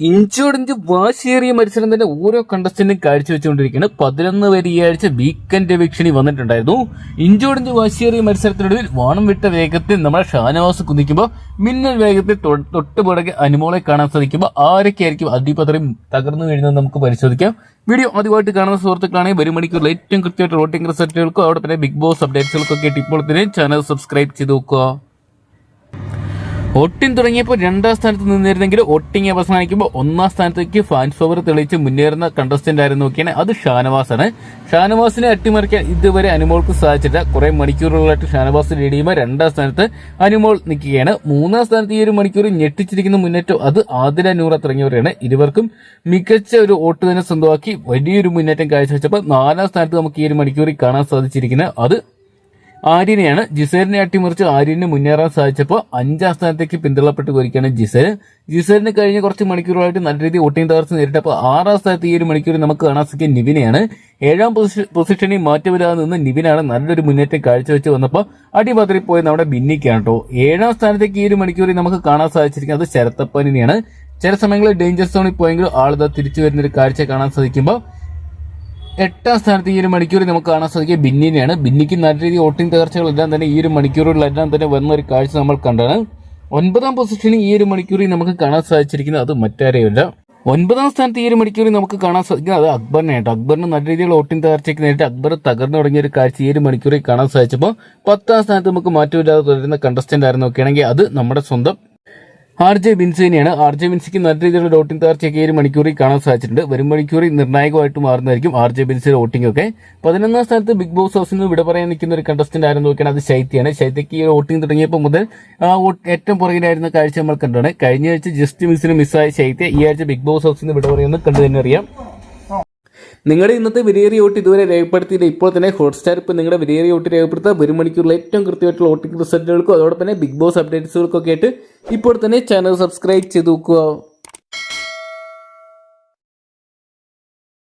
ഇഞ്ചോടിഞ്ച് വാശിയേറിയ മത്സരം തന്നെ ഓരോ കണ്ടസ്റ്റന്റും കാഴ്ചവെച്ചുകൊണ്ടിരിക്കുകയാണ് പതിനൊന്ന് ആഴ്ച വീക്കെൻഡ് വീക്ഷണി വന്നിട്ടുണ്ടായിരുന്നു. ഇഞ്ചോടിഞ്ച് വാശിയേറിയ മത്സരത്തിനൊടുവിൽ വാണം വിട്ട വേഗത്തിൽ നമ്മുടെ ഷാനവാസ് കുതിക്കുമ്പോൾ മിന്നൽ വേഗത്തിൽ തൊട്ടുപുറകെ തൊട്ട് പുറകെ അനുമോളെ കാണാൻ സാധിക്കുമ്പോൾ ആരൊക്കെയായിരിക്കും അതിപത്രയും തകർന്നു വീഴുന്നത് നമുക്ക് പരിശോധിക്കാം. വീഡിയോ ആദ്യമായിട്ട് കാണുന്ന സുഹൃത്തുക്കളാണെങ്കിൽ വരും മണിക്കൂറിൽ ഏറ്റവും കൃത്യമായിട്ട് വോട്ടിംഗ് റിസൾട്ടുകൾക്കും അവിടെ തന്നെ ബിഗ് ബോസ് അപ്ഡേറ്റ്സുകൾക്കൊക്കെ ഇപ്പോൾ തന്നെ ചാനൽ സബ്സ്ക്രൈബ് ചെയ്ത് നോക്കുക. വോട്ടിംഗ് തുടങ്ങിയപ്പോൾ രണ്ടാം സ്ഥാനത്ത് നിന്നിരുന്നെങ്കിലും ഒട്ടിങ് അവസാനിക്കുമ്പോൾ ഒന്നാം സ്ഥാനത്തേക്ക് ഫാൻസ് ഫവർ തെളിയിച്ച് മുന്നേറുന്ന കണ്ടസ്റ്റന്റ് ആയിരുന്നു നോക്കിയാണ്. അത് ഷാനവാസാണ്. ഷാനവാസിനെ അട്ടിമറിക്കാൻ ഇതുവരെ അനുമോൾക്ക് സാധിച്ചില്ല കുറെ മണിക്കൂറുകളായിട്ട് ഷാനവാസ് ലീഡ് ചെയ്യുമ്പോൾ രണ്ടാം സ്ഥാനത്ത് അനുമോൾ നിൽക്കുകയാണ്. മൂന്നാം സ്ഥാനത്ത് ഈ ഒരു മണിക്കൂർ ഞെട്ടിച്ചിരിക്കുന്ന മുന്നേറ്റം അത് ആതിര നൂറ തുടങ്ങിയവരെയാണ് ഇരുവർക്കും മികച്ച ഒരു വോട്ട് തന്നെ സ്വന്തമാക്കി വലിയൊരു മുന്നേറ്റം കാഴ്ചവെച്ചപ്പോൾ നാലാം സ്ഥാനത്ത് നമുക്ക് ഈ ഒരു മണിക്കൂറിൽ കാണാൻ സാധിച്ചിരിക്കുന്നത് അത് ആര്യനെയാണ് ജിസേലിനെ അട്ടിമറിച്ച് ആര്യന് മുന്നേറാൻ സാധിച്ചപ്പോൾ അഞ്ചാം സ്ഥാനത്തേക്ക് പിന്തള്ളപ്പെട്ട് പോയിരിക്കുകയാണ് ജിസേൽ. ജിസേലിന് കഴിഞ്ഞ കുറച്ച് മണിക്കൂറുകളായിട്ട് നല്ല രീതിയിൽ വോട്ടിംഗ് തകർച്ച നേരിട്ടപ്പോൾ ആറാം സ്ഥാനത്ത് ഈ ഒരു മണിക്കൂർ നമുക്ക് കാണാൻ സാധിക്കുക നിവിനെയാണ്. ഏഴാം പൊസിഷ- പൊസിഷനിൽ മാറ്റമില്ലാതെ നിന്ന് നിവിനാണ് നല്ലൊരു മുന്നേറ്റം കാഴ്ചവെച്ച് വന്നപ്പോൾ അടിപതറി പോയി നമ്മുടെ ബിന്നിക്കാണ് കേട്ടോ. ഏഴാം സ്ഥാനത്തേക്ക് ഈ ഒരു മണിക്കൂറിൽ നമുക്ക് കാണാൻ സാധിച്ചിരിക്കുന്നത് ശരത്തപ്പനിനെയാണ് ചില സമയങ്ങളിൽ ഡേഞ്ചർ സോണിൽ പോയെങ്കിലും ആളുകൾ തിരിച്ചു വരുന്ന ഒരു കാഴ്ച കാണാൻ സാധിക്കുമ്പോൾ എട്ടാം സ്ഥാനത്ത് ഈ ഒരു മണിക്കൂറിൽ നമുക്ക് കാണാൻ സാധിക്കുക ബിന്നിനെയാണ്. ബിന്നിക്ക് നല്ല രീതിയിൽ വോട്ടിംഗ് തകർച്ചകളെല്ലാം തന്നെ ഈ ഒരു മണിക്കൂറുകളിലെല്ലാം തന്നെ വന്ന ഒരു കാഴ്ച നമ്മൾ കണ്ടാണ്. ഒൻപതാം പൊസിഷനിൽ ഈ ഒരു മണിക്കൂറിൽ നമുക്ക് കാണാൻ സാധിച്ചിരിക്കുന്നത് അത് മറ്റാരെയുമല്ല. ഒൻപതാം സ്ഥാനത്ത് ഈ ഒരു മണിക്കൂറിൽ നമുക്ക് കാണാൻ സാധിക്കുന്നത് അത് അക്ബറിനെ കേട്ടോ അക്ബറിന് നല്ല രീതിയിൽ വോട്ടിംഗ് തകർച്ചയ്ക്ക് നേരിട്ട് അക്ബർ തകർന്നു തുടങ്ങിയ ഒരു കാഴ്ച ഈ ഒരു മണിക്കൂറിൽ കാണാൻ സാധിച്ചപ്പോൾ പത്താം സ്ഥാനത്ത് നമുക്ക് മാറ്റമില്ലാതെ തുടരുന്ന കണ്ടസ്റ്റന്റ് ആയിരുന്നു നോക്കുകയാണെങ്കിൽ അത് നമ്മുടെ സ്വന്തം ആർ ജെ ബിൻസിനെയാണ് ആർ ജെ ബിൻസിക്ക് നല്ല രീതിയിലുള്ള വോട്ടിംഗ് തകർച്ചയൊക്കെ ഈ ഒരു മണിക്കൂറിൽ കാണാൻ സാധിച്ചിട്ടുണ്ട്. വരും മണിക്കൂറിൽ നിർണായകമായിട്ട് മാറുന്നതായിരിക്കും ആർ ജെ ബിൻസിയുടെ വോട്ടിംഗ് ഒക്കെ പതിനൊന്നാം സ്ഥാനത്ത് ബിഗ് ബോസ് ഹൗസിൽ നിന്ന് വിട പറയാൻ നിൽക്കുന്ന ഒരു കണ്ടസ്റ്റന്റ് ആരും നോക്കിയാണ് അത് ശൈത്യാണ് ശൈത്യക്ക് ഈ വോട്ടിംഗ് തുടങ്ങിയപ്പോൾ മുതൽ ഏറ്റവും പുറകിലായിരുന്ന കാഴ്ച നമ്മൾ കണ്ടാണ് കഴിഞ്ഞ ആഴ്ച ജസ്റ്റ് മിസ്സിന് മിസ്സായ ശൈത്യ ഈ ആഴ്ച ബിഗ് ബോസ് ഹൗസിൽ നിന്ന് വിട പറയുന്നത് കണ്ടു തന്നെ അറിയാം. നിങ്ങളുടെ ഇന്നത്തെ വിലയേറിയ വോട്ട് ഇതുവരെ രേഖപ്പെടുത്തിയില്ല. ഇപ്പോൾ തന്നെ ഹോട്ട്സ്റ്റാർ ഇപ്പോൾ നിങ്ങളുടെ വിലയേറിയ വോട്ട് രേഖപ്പെടുത്തുക. ഒരു മണിക്കൂറിൽ ഏറ്റവും കൃത്യമായിട്ടുള്ള വോട്ടിംഗ് റിസൾട്ടുകൾക്കും അതോടൊപ്പം തന്നെ ബിഗ് ബോസ് അപ്ഡേറ്റ്സുകൾക്കൊക്കെ ആയിട്ട് ഇപ്പോൾ തന്നെ ചാനൽ സബ്സ്ക്രൈബ് ചെയ്ത് നോക്കുക.